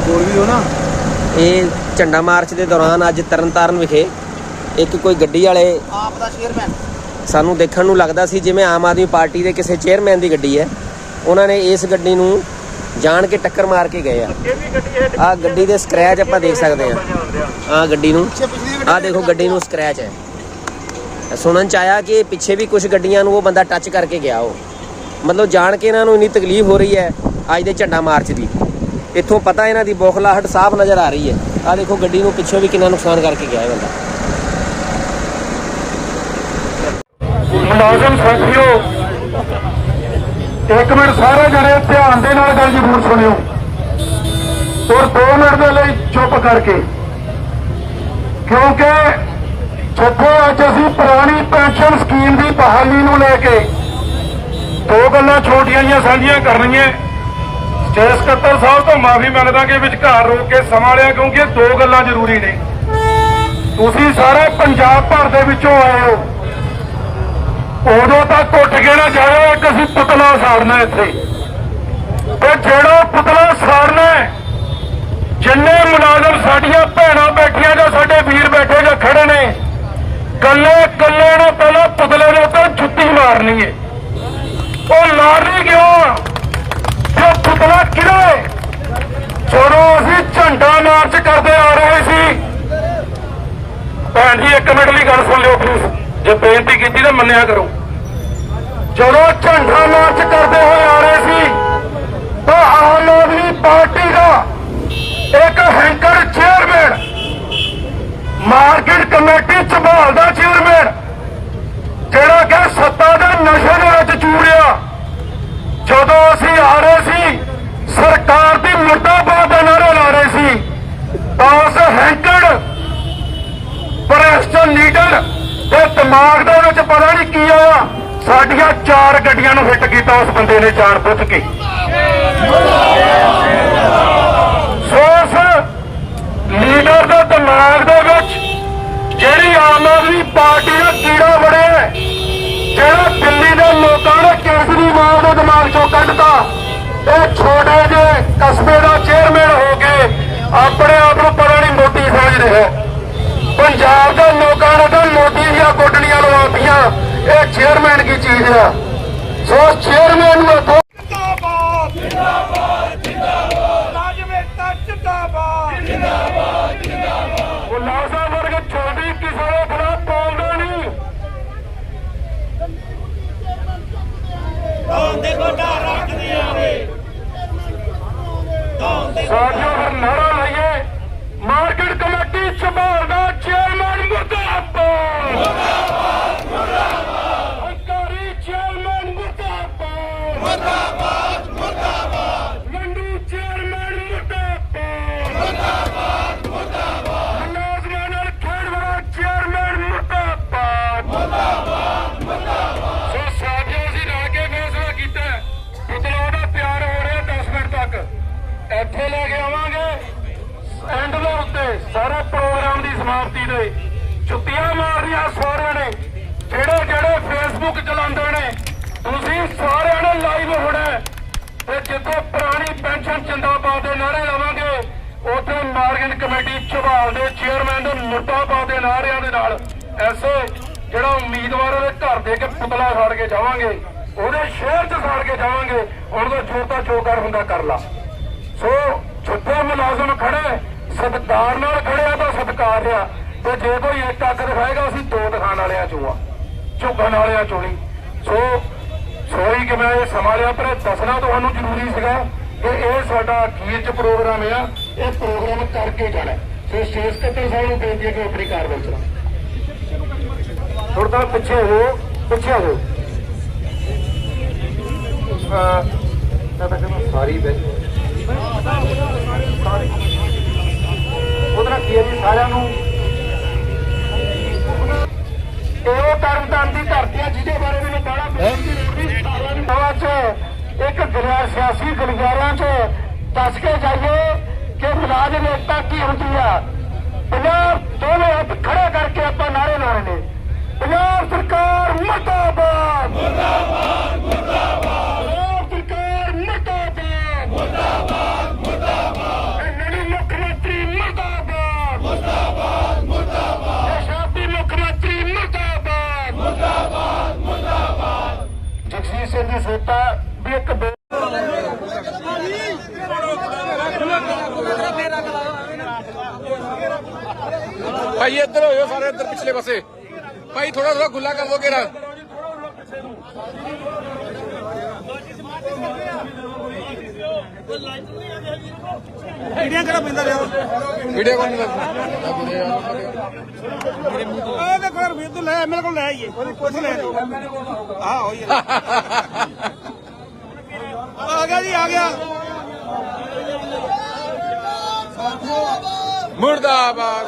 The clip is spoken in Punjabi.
ਬੋਲ ਵੀ ਹੋ ਨਾ? ਇਹ ਝੰਡਾ ਮਾਰਚ ਦੇ ਦੌਰਾਨ ਅੱਜ ਤਰਨਤਾਰਨ ਵਿਖੇ ਇੱਕ ਕੋਈ ਗੱਡੀ ਵਾਲੇ ਆਪ ਦਾ ਚੇਅਰਮੈਨ ਸਾਨੂੰ ਦੇਖਣ ਨੂੰ ਲੱਗਦਾ ਸੀ ਜਿਵੇਂ ਆਮ ਆਦਮੀ ਪਾਰਟੀ ਦੇ ਕਿਸੇ ਚੇਅਰਮੈਨ ਦੀ ਗੱਡੀ ਹੈ। ਉਹਨਾਂ ਨੇ ਇਸ ਗੱਡੀ ਨੂੰ ਜਾਣ ਕੇ ਟੱਕਰ ਮਾਰ ਕੇ ਗਏ ਆ। ਆ ਗੱਡੀ ਦੇ ਸਕ੍ਰੈਚ ਆਪਾਂ ਦੇਖ ਸਕਦੇ ਆ ਆ ਗੱਡੀ ਨੂੰ ਆ ਦੇਖੋ ਗੱਡੀ ਨੂੰ ਸਕ੍ਰੈਚ ਹੈ। ਸੁਣਨ ਚ ਆਇਆ ਕਿ ਪਿੱਛੇ ਵੀ ਕੁਝ ਗੱਡੀਆਂ ਨੂੰ ਉਹ ਬੰਦਾ ਟੱਚ ਕਰਕੇ ਗਿਆ ਉਹ। ਮਤਲਬ ਜਾਣ ਕੇ ਇਹਨਾਂ ਨੂੰ ਇੰਨੀ ਤਕਲੀਫ ਹੋ ਰਹੀ ਹੈ ਅੱਜ ਦੇ ਝੰਡਾ ਮਾਰਚ ਦੀ। ਇੱਥੋਂ ਪਤਾ ਇਹਨਾਂ ਦੀ ਬੋਖਲਾਹਟ ਸਾਫ਼ ਨਜ਼ਰ ਆ ਰਹੀ ਹੈ। ਆ ਦੇਖੋ ਗੱਡੀ ਨੂੰ ਪਿੱਛੋਂ ਵੀ ਕਿੰਨਾ ਨੁਕਸਾਨ ਕਰਕੇ ਗਿਆ ਇਹ ਬੰਦਾ। ਮੁਲਾਜ਼ਮ ਸਾਥੀਓ, ਇੱਕ ਮਿੰਟ ਸਾਰੇ ਜਣੇ ਧਿਆਨ ਦੇ ਨਾਲ ਗੱਲ ਜ਼ਰੂਰ ਸੁਣਿਓ। ਔਰ 2 ਮਿੰਟ ਦੇ ਲਈ ਚੁੱਪ ਕਰਕੇ। ਕਿਉਂਕਿ ਜਿੱਥੇ ਅੱਜ ਅਸੀਂ ਪੁਰਾਣੀ ਪੈਨਸ਼ਨ ਸਕੀਮ ਦੀ ਬਹਾਲੀ ਨੂੰ ਲੈ ਕੇ ਦੋ ਗੱਲਾਂ ਛੋਟੀਆਂ ਜਿਹੀਆਂ ਸਾਂਝੀਆਂ ਕਰਨੀਆਂ। ਸਟੇਟ ਸਕੱਤਰ ਸਾਹਿਬ ਤੋਂ ਮਾਫੀ ਮੰਗਦਾ ਕਿ ਵਿਚਕਾਰ ਰੋਕ ਕੇ ਸਮਾਂ ਲਿਆ, ਕਿਉਂਕਿ ਦੋ ਗੱਲਾਂ ਜ਼ਰੂਰੀ ਨੇ। ਤੁਸੀਂ ਸਾਰੇ ਪੰਜਾਬ ਭਰ ਦੇ ਵਿੱਚੋਂ ਆਏ ਹੋ। ਉਦੋਂ ਤੱਕ ਉੱਠ ਕੇ ਨਾ ਜਾਇਓ, ਇੱਕ ਅਸੀਂ ਪੁਤਲਾ ਸਾੜਨਾ ਇੱਥੇ। ਤੇ ਜਿਹੜਾ ਪੁਤਲਾ ਸਾੜਨਾ ਜਿੰਨੇ ਮੁਲਾਜ਼ਮ ਸਾਡੀਆਂ ਭੈਣਾਂ ਬੈਠੀਆਂ ਜਾਂ ਸਾਡੇ ਵੀਰ ਬੈਠੇ ਜਾਂ ਖੜੇ ਨੇ ਕੱਲੇ ਕੱਲੇ ਨੇ ਪਹਿਲਾਂ ਪੁਤਲੇ ਦੇ ਉੱਤੇ ਜੁੱਤੀ ਮਾਰਨੀ ਹੈ। ਉਹ ਮਾਰਨੀ ਕਿਉਂ ਪੁਤਲਾ ਜਦੋਂ ਅਸੀਂ ਝੰਡਾ ਮਾਰਚ ਕਰਦੇ ਆ ਰਹੇ ਸੀ। ਭੈਣ ਜੀ, ਇੱਕ ਮਿੰਟ ਲਈ ਗੱਲ ਸੁਣ ਲਿਓ ਪਲੀਜ਼ ਜੇ ਬੇਨਤੀ ਕੀਤੀ ਤਾਂ ਮੰਨਿਆ ਕਰੋ। ਜਦੋਂ ਝੰਡਾ ਮਾਰਚ ਕਰਦੇ ਹੋਏ ਆ ਰਹੇ ਸੀ, ਤਾਂ ਆਮ ਆਦਮੀ ਪਾਰਟੀ ਦਾ ਇੱਕ ਹੈਂਕਰ ਚੇਅਰਮੈਨ ਮਾਰਕੀਟ ਕਮੇਟੀ ਝਬਾਲ ਦਾ ਚੇਅਰਮੈਨ ਜਿਹੜਾ ਕਿ ਸੱਤਾ ਦੇ ਨਸ਼ੇ ਦੇ ਵਿੱਚ ਚੂੜਿਆ ਜਦੋਂ ਅਸੀਂ ਆ ਰਹੇ ਸੀ ਸਰਕਾਰ ਦੀ ਮੁਰਦਾਬਾਦ ਦੇ ਨਾਰੇ ਲਾ ਰਹੇ ਸੀ ਤਾਂ ਉਸ ਹੈਂਕੜ ਭ੍ਰਿਸ਼ਟ ਲੀਡਰ ਦੇ ਦਿਮਾਗ ਦੇ ਵਿੱਚ ਪਤਾ ਨਹੀਂ ਕੀ ਆਇਆ। ਸਾਡੀਆਂ ਚਾਰ ਗੱਡੀਆਂ ਨੂੰ ਹਿੱਟ ਕੀਤਾ ਉਸ ਬੰਦੇ ਨੇ ਜਾਣ ਬੁੱਝ ਕੇ ਸੋ ਲੀਡਰ ਦੇ ਦਿਮਾਗ ਦੇ ਵਿੱਚ ਜਿਹੜੀ ਆਮ ਆਦਮੀ ਪਾਰਟੀ ਦਾ ਕੀੜਾ ਵੜਿਆ ਜਿਹੜਾ ਦਿੱਲੀ ਦੇ ਲੋਕਾਂ ਨੇ ਕੇਜਰੀਵਾਲ ਦੇ ਦਿਮਾਗ ਚੋਂ ਕੱਢਤਾ, ਇਹ ਛੋਟੇ ਜਿਹੇ ਕਸਬੇ ਦਾ ਚੇਅਰਮੈਨ ਹੋ ਕੇ ਆਪਣੇ ਆਪ ਨੂੰ ਪਤਾ ਨਹੀਂ ਮੋਦੀ ਸਮਝ ਰਿਹਾ ਪੰਜਾਬ ਦੇ ਲੋਕਾਂ ਨੇ ਤਾਂ ਮੋਦੀ ਦੀਆਂ ਲਵਾਤੀਆਂ। ਇਹ ਚੇਅਰਮੈਨ ਕੀ ਚੀਜ਼ ਆ? ਸੋ ਚੇਅਰਮੈਨ ਨੂੰ ਇੱਥੋਂ ਜਿੰਦਾਬਾਦ ਜਿੰਦਾਬਾਦ ਜਿੰਦਾਬਾਦ ਰਾਜਵੇਤਾ ਜਿੰਦਾਬਾਦ ਜਿੰਦਾਬਾਦ ਮੁਲਾਜ਼ਮ ਵਰਗ ਛੋਟੀ ਕਿਸੇ ਦੇ ਖਿਲਾਫ ਬੋਲਦਾ ਨਹੀਂ ਦੇ ਗੋਡਾ ਰੱਖ ਦਿਆਂਗੇ ਸਾਥੀਓ ਫਿਰ ਨਾਰਾ ਲਾਈਏ ਮਾਰਕੀਟ ਕਮੇਟੀ ਝਬਾਲ ਦਾ ਚੇਅਰਮੈਨ ਮੁਰਦਾਬਾਦ ਮੁਰਦਾਬਾਦ ਮੁਰਦਾਬਾਦ ਹੰਕਾਰੀ ਚੇਅਰਮੈਨ ਮੁਰਦਾਬਾਦ ਮੁਰਦਾਬਾਦ ਮੁਰਦਾਬਾਦ ਚੇਅਰਮੈਨ ਮੁਰਦਾਬਾਦ ਮੁਰਦਾਬਾਦ ਮੁਰਦਾਬਾਦ ਮੁਲਾਜ਼ਮਾਂ ਖੇਡਵਾਲਾ ਚੇਅਰਮੈਨ ਮੁਰਦਾਬਾਦ ਮੁਰਦਾਬਾਦ ਮੁਰਦਾਬਾਦ ਸੋ ਸਾਥੀਓ ਅਸੀਂ ਰਲ ਕੇ ਫੈਸਲਾ ਕੀਤਾ ਪੁਤਲਾ ਉਹਦਾ ਤਿਆਰ ਹੋ ਰਿਹਾ 10 ਮਿੰਟ ਤੱਕ ਇੱਥੇ ਲੈ ਕੇ ਆਵਾਂਗੇ ਐਂਡ ਦੇ ਉੱਤੇ ਸਾਰੇ ਪ੍ਰੋਗਰਾਮ ਦੀ ਸਮਾਪਤੀ ਦੇ ਛੁੱਟੀਆਂ ਮਾਰਨੀਆਂ ਸਾਰਿਆਂ ਨੇ ਜਿਹੜੇ ਜਿਹੜੇ ਫੇਸਬੁੱਕ ਚਲਾਉਂਦੇ ਨੇ ਤੁਸੀਂ ਸਾਰਿਆਂ ਨੇ ਲਾਈਵ ਹੋਣਾ ਤੇ ਜਿੱਥੇ ਪੁਰਾਣੀ ਪੈਨਸ਼ਨ ਜਿੰਦਾਬਾਦ ਦੇ ਨਾਰੇ ਲਾਵਾਂਗੇ, ਉੱਥੇ ਮਾਰਗਨ ਕਮੇਟੀ ਝਬਾਲ ਦੇ ਚੇਅਰਮੈਨ ਦੇ ਮੁਰਦਾਬਾਦ ਦੇ ਨਾਰਿਆਂ ਦੇ ਨਾਲ ਐਸੇ ਜਿਹੜਾ ਉਮੀਦਵਾਰ ਦੇ ਘਰ ਦੇ ਕੇ ਪੁਤਲਾ ਸਾੜ ਕੇ ਜਾਵਾਂਗੇ, ਉਹਦੇ ਸ਼ਹਿਰ 'ਚ ਸਾੜ ਕੇ ਜਾਵਾਂਗੇ ਹੁਣ ਤਾਂ ਛੋਟਾ ਚੋਕਰ ਹੁੰਦਾ ਕਰ ਲਾ। ਸੋ ਜਿੱਥੇ ਮੁਲਾਜ਼ਮ ਖੜੇ, ਸਤਕਾਰ ਨਾਲ ਖੜਿਆ ਤਾਂ ਸਤਕਾਰ ਆ। ਤੇ ਜੇ ਕੋਈ ਇੱਕ ਅੱਖ ਦਿਖਾਏਗਾ ਅਸੀਂ ਦੋ ਦਿਖਾਣ ਵਾਲਿਆਂ ਚੋਂ ਆ। ਝੁਕਣ ਵਾਲਿਆਂ ਚੋਂ ਨਹੀਂ। ਸੋ ਸੋਰੀ ਕਿ ਮੈਂ ਇਹ ਸਮਾਂ ਲਿਆ ਪਰ ਇਹ ਦੱਸਣਾ ਤੁਹਾਨੂੰ ਜ਼ਰੂਰੀ ਸੀਗਾ ਕਿ ਇਹ ਸਾਡਾ ਅਖੀਰ ਚ ਪ੍ਰੋਗਰਾਮ ਆ ਇਹ ਪ੍ਰੋਗਰਾਮ ਕਰਕੇ ਜਾਣਾ। ਸੋ ਸਟੇਜ ਸਕੱਤਰ ਸਾਹਿਬ ਨੂੰ ਬੇਨਤੀ ਹੈ ਕਿ ਆਪਣੀ ਕਾਰਵਾਈ ਚਲਾਉਣ ਥੋੜਾ ਪਿੱਛੇ ਹੋ ਪਿੱਛੇ ਹੋ। ਮੈਂ ਤਾਂ ਕਹਿੰਦਾ ਸਾਰੀ ਬੈਠ ਉਹਦਾ ਕੀ ਹੈ ਜੀ ਸਾਰਿਆਂ ਨੂੰ? ਇਹ ਤਰਨਤਾਰਨ ਦੀ ਧਰਤੀ ਹੈ ਜਿਹਦੇ ਬਾਰੇ ਮੈਨੂੰ ਬੜਾ ਚ ਇੱਕ ਗੈਰ ਸਿਆਸੀ ਗਲਿਆਰਿਆਂ ਚ ਦੱਸ ਕੇ ਜਾਈਏ ਕਿ ਮੁਲਾਜ਼ਮ ਏਕਤਾ ਕੀ ਹੁੰਦੀ ਆ? ਪੰਜਾਬ ਦੋਵੇਂ ਹੱਥ ਖੜੇ ਕਰਕੇ ਆਪਾਂ ਨਾਰੇ ਲਾਉਣੇ ਨੇ। ਪੰਜਾਬ ਸਰਕਾਰ ਮੁਰਦਾਬਾਦ। ਮੁਰਦਾਬਾਦ ਮੁਰਦਾਬਾਦ। ਦੀ ਸੋਤਾ ਵੀ ਇੱਕ ਭਾਈ, ਇੱਧਰ ਹੋਇਓ ਸਾਰੇ, ਇੱਧਰ ਪਿਛਲੇ ਪਾਸੇ। ਭਾਈ ਥੋੜਾ ਥੋੜਾ ਖੁੱਲਾ ਕਰ ਦੋ, ਘੇਰਾ। ਕਿਹੜੀਆਂ ਕਿਹੜਾ ਪੈਂਦਾ ਰਿਹਾ? ਵੀਡੀਓ ਕੋਲ ਨਹੀਂ ਇਹ ਦੇਖੋ ਯਾਰ ਵੀਰ ਤੂੰ ਲੈ ਮੇਰੇ ਕੋਲ ਲੈ ਆਈਏ। ਕੁਝ ਲੈ। ਆ ਹੋਈ ਆ ਗਿਆ ਜੀ ਆ ਗਿਆ। ਮੁਰਦਾਬਾਦ।